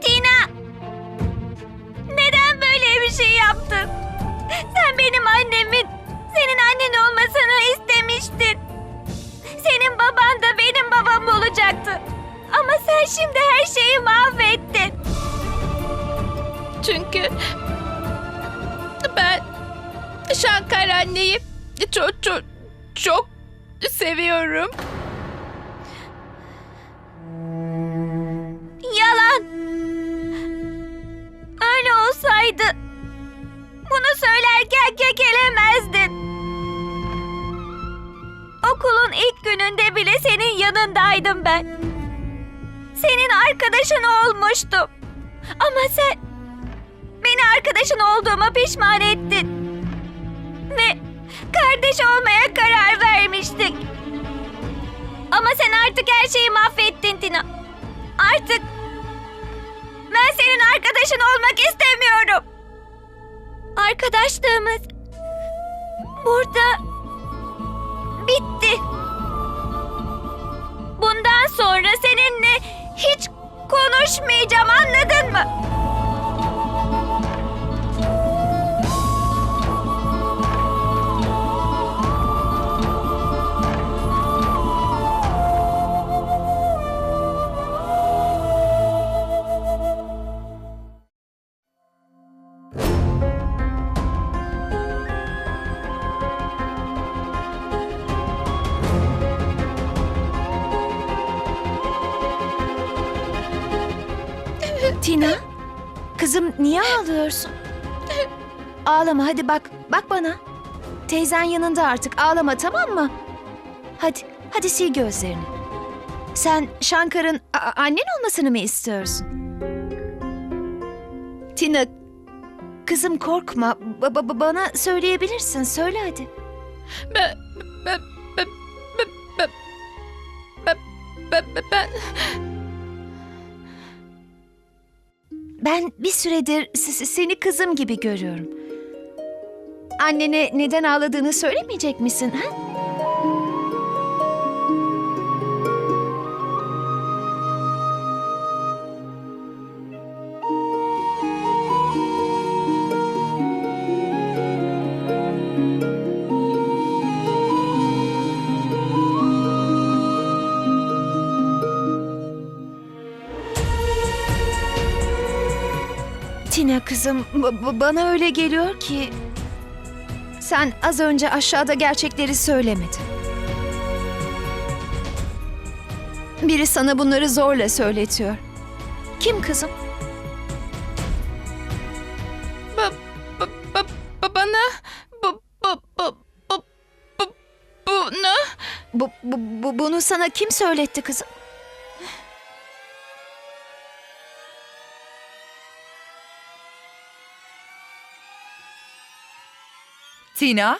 Tina! Neden böyle bir şey yaptın? Sen benim annemin, senin annen olmasını istemiştin. Senin baban da benim babam olacaktı. Ama sen şimdi her şeyi mahvettin. Çünkü Şankar anneyi çok çok çok seviyorum. Yalan. Öyle olsaydı bunu söylerken kekelemezdin. Okulun ilk gününde bile senin yanındaydım ben. Senin arkadaşın olmuştum. Ama sen beni arkadaşın olduğuma pişman ettin. Kardeş olmaya karar vermiştik. Ama sen artık her şeyi mahvettin Tina. Artık ben senin arkadaşın olmak istemiyorum. Arkadaşlığımız burada bitti. Bundan sonra seninle hiç konuşmayacağım anladın mı? Tina, kızım niye ağlıyorsun? Ağlama hadi bak, bak bana. Teyzen yanında artık ağlama tamam mı? Hadi, hadi sil gözlerini. Sen Şankar'ın annen olmasını mı istiyorsun? Tina, kızım korkma. Ba- ba- bana söyleyebilirsin. Söyle hadi. Ben ben ben ben ben ben ben, ben, ben Ben bir süredir seni kızım gibi görüyorum. Annene neden ağladığını söylemeyecek misin? Ha? Tina kızım, bana öyle geliyor ki... Sen az önce aşağıda gerçekleri söylemedin. Biri sana bunları zorla söyletiyor. Kim kızım? ba, ba, ba, ba, bana bunu Bu, bu, bu- bunu sana kim söyletti kızım? Tina?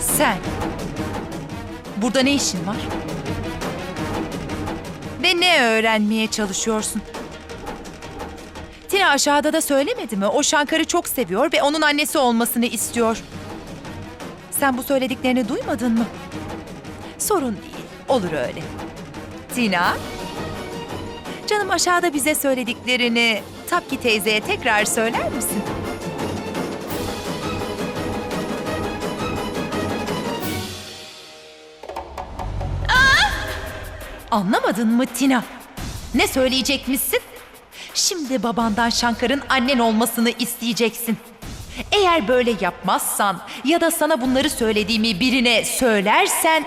Sen. Burada ne işin var? Ne öğrenmeye çalışıyorsun? Tina aşağıda da söylemedi mi? O Şankar'ı çok seviyor ve onun annesi olmasını istiyor. Sen bu söylediklerini duymadın mı? Sorun değil, olur öyle. Tina? Canım aşağıda bize söylediklerini Tapki teyzeye tekrar söyler misin? Anlamadın mı Tina? Ne söyleyecekmişsin? Şimdi babandan Şankar'ın annen olmasını isteyeceksin. Eğer böyle yapmazsan ya da sana bunları söylediğimi birine söylersen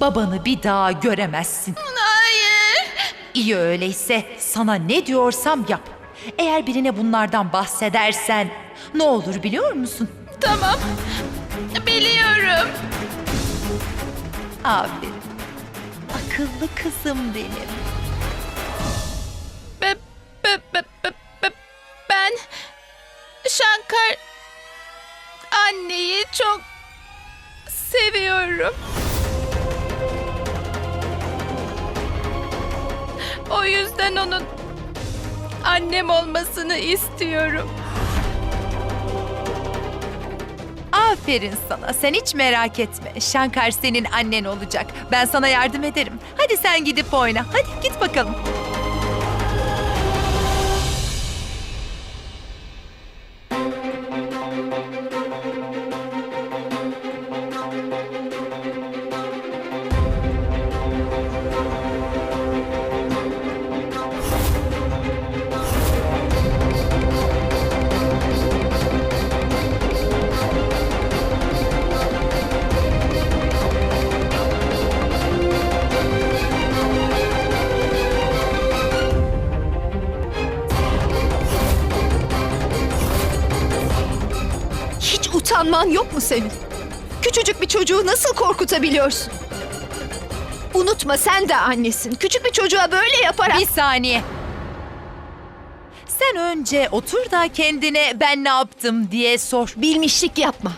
babanı bir daha göremezsin. hayır İyi öyleyse sana ne diyorsam yap. Eğer birine bunlardan bahsedersen ne olur biliyor musun? tamam biliyorum Aferin. Akıllı kızım benim. be- be- be- be- ben Shankar anneyi çok seviyorum. O yüzden onun annem olmasını istiyorum. Aferin sana. Sen hiç merak etme. Şankar senin annen olacak. Ben sana yardım ederim. Hadi sen gidip oyna. Hadi git bakalım. Utanman yok mu senin? Küçücük bir çocuğu nasıl korkutabiliyorsun? Unutma sen de annesin. Küçük bir çocuğa böyle yaparak... Bir saniye. Sen önce otur da kendine ben ne yaptım diye sor. Bilmişlik yapma.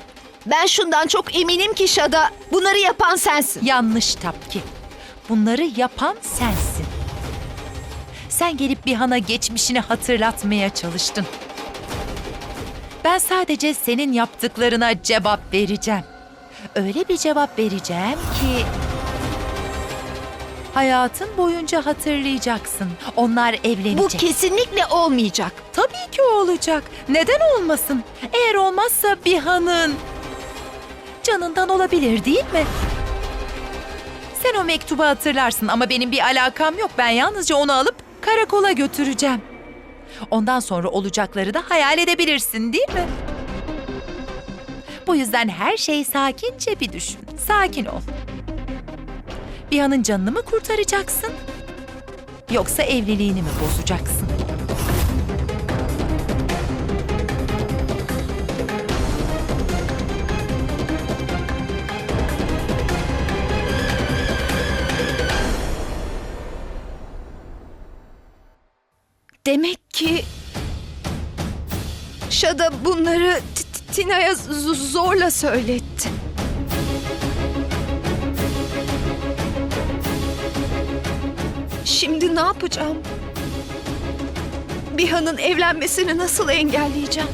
Ben şundan çok eminim ki Şada bunları yapan sensin. Yanlış Tapki. Bunları yapan sensin. Sen gelip bir hana geçmişini hatırlatmaya çalıştın. Ben sadece senin yaptıklarına cevap vereceğim. Öyle bir cevap vereceğim ki hayatın boyunca hatırlayacaksın. Onlar Bu evlenecek. kesinlikle olmayacak. Tabii ki olacak. Neden olmasın? Eğer olmazsa bir hanın canından olabilir değil mi? Sen o mektubu hatırlarsın ama benim bir alakam yok. Ben yalnızca onu alıp karakola götüreceğim. Ondan sonra olacakları da hayal edebilirsin değil mi? Bu yüzden her şeyi sakince bir düşün. Sakin ol. Bir hanın canını mı kurtaracaksın? Yoksa evliliğini mi bozacaksın? Şada bunları Tina'ya zorla söyletti. Şimdi ne yapacağım? Bihan'ın evlenmesini nasıl engelleyeceğim?